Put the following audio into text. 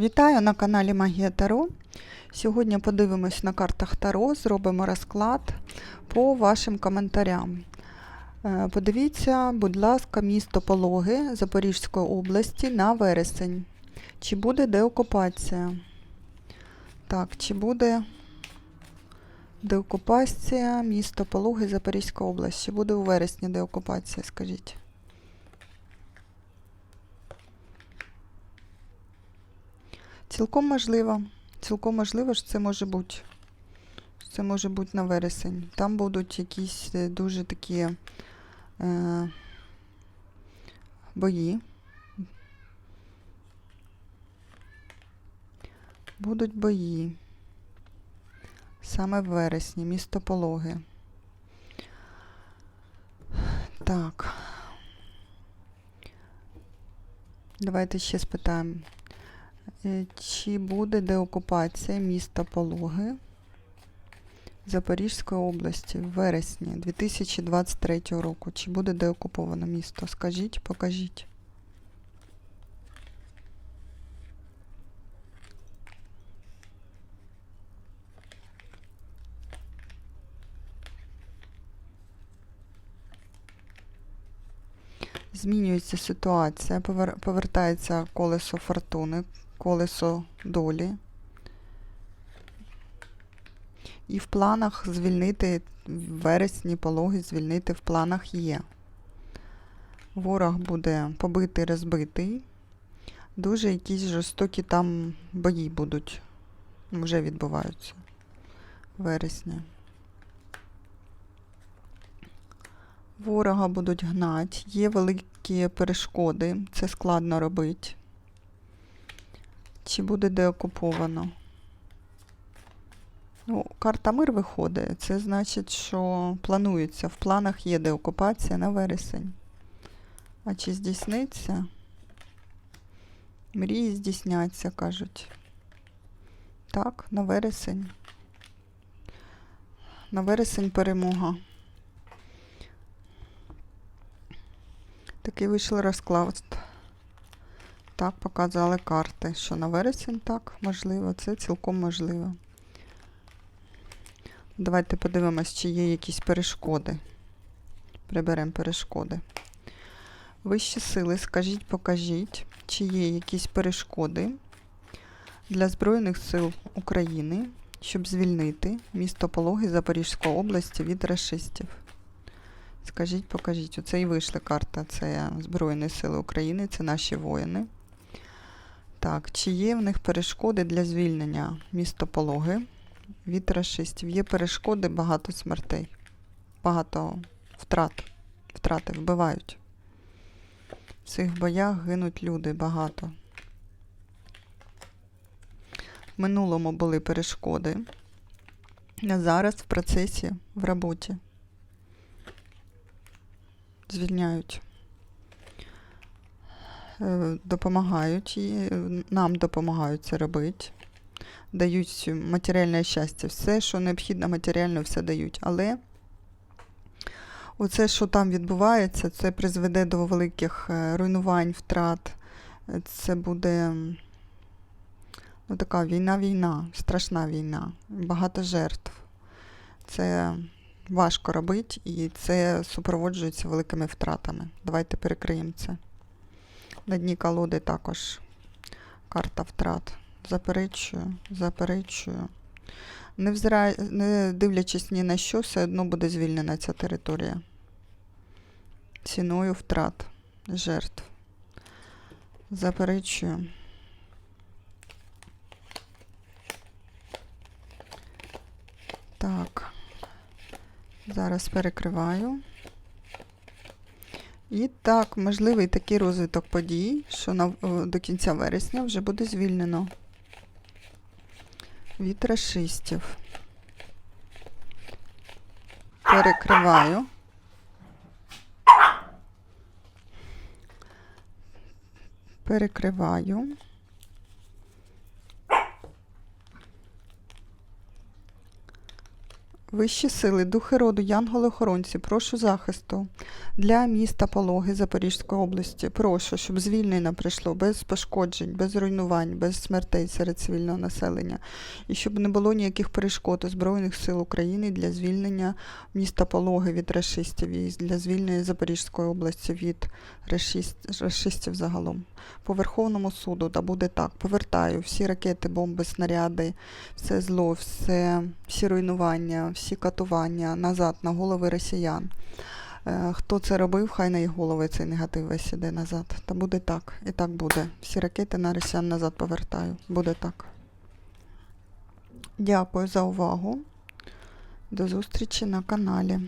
Вітаю на каналі Магія Таро. Сьогодні подивимось на картах Таро, зробимо розклад по вашим коментарям. Е, Подивіться, будь ласка, місто Пологи Запорізької області на вересень. Чи буде деокупація? Так, чи буде деокупація місто Пологи Запорізька область? Чи буде у вересні деокупація, скажіть? Цілком можливо. Цілком можливо, що це може бути. Це може бути на вересень. Там будуть якісь е, дуже такі е, бої. Будуть бої. Саме в вересні, місто Пологи. Так. Давайте ще спитаємо. Е, Чи буде деокупація міста Пологи Запорізької області в вересні 2023 року? Чи буде деокуповано місто? Скажіть, покажіть. Змінюється ситуація, повер- повертається колесо фортуни, колесо долі. І в планах звільнити в вересні пологи звільнити в планах є. Ворог буде побитий, розбитий. Дуже якісь жорстокі там бої будуть. Вже відбуваються в вересні. Ворога будуть гнати, є великі перешкоди, це складно робити. Чи буде деокуповано? Ну, карта мир виходить. Це значить, що планується. В планах є деокупація на вересень. А чи здійсниться? Мрії здійсняться, кажуть. Так, на вересень. На вересень перемога. Такий вийшов розклад. Так, показали карти, що на вересень так, можливо, це цілком можливо. Давайте подивимось, чи є якісь перешкоди. Приберемо перешкоди. Вищі сили, скажіть, покажіть, чи є якісь перешкоди для Збройних сил України, щоб звільнити місто Пологи Запорізької області від расистів. Скажіть, покажіть. Оце і вийшла карта. Це Збройні Сили України, це наші воїни. Так, чи є в них перешкоди для звільнення міста Пологи від расистів? Є перешкоди, багато смертей, багато втрат. Втрати вбивають. В цих боях гинуть люди багато. В минулому були перешкоди. А зараз в процесі, в роботі звільняють, допомагають і е, нам допомагають це робити. Дають матеріальне щастя, все, що необхідно матеріально, все дають. Але оце, що там відбувається, це призведе до великих е, руйнувань, втрат. Е, Це буде ну, така війна-війна, страшна війна, багато жертв. Це важко робити, і це супроводжується великими втратами. Давайте перекриємо це. На дні колоди також карта втрат. Заперечую, заперечую. Не, взира... не дивлячись ні на що, все одно буде звільнена ця територія. Ціною втрат, жертв. Заперечую. Так. Зараз перекриваю. І так, можливий такий розвиток подій, що на, до кінця вересня вже буде звільнено від расистів. Перекриваю. Перекриваю. Вищі сили, духи роду, янголи-охоронці, прошу захисту для міста Пологи Запорізької області. Прошу, щоб звільнення прийшло без пошкоджень, без руйнувань, без смертей серед цивільного населення. І щоб не було ніяких перешкод Збройних сил України для звільнення міста Пологи від расистів і для звільнення Запорізької області від расист- расистів загалом. По Верховному суду, та буде так. Повертаю всі ракети, бомби, снаряди, все зло, все, всі руйнування, всі катування назад на голови росіян. Е, Хто це робив, хай на їх голови цей негатив весь іде назад. Та буде так. І так буде. Всі ракети на росіян назад повертаю. Буде так. Дякую за увагу. До зустрічі на каналі.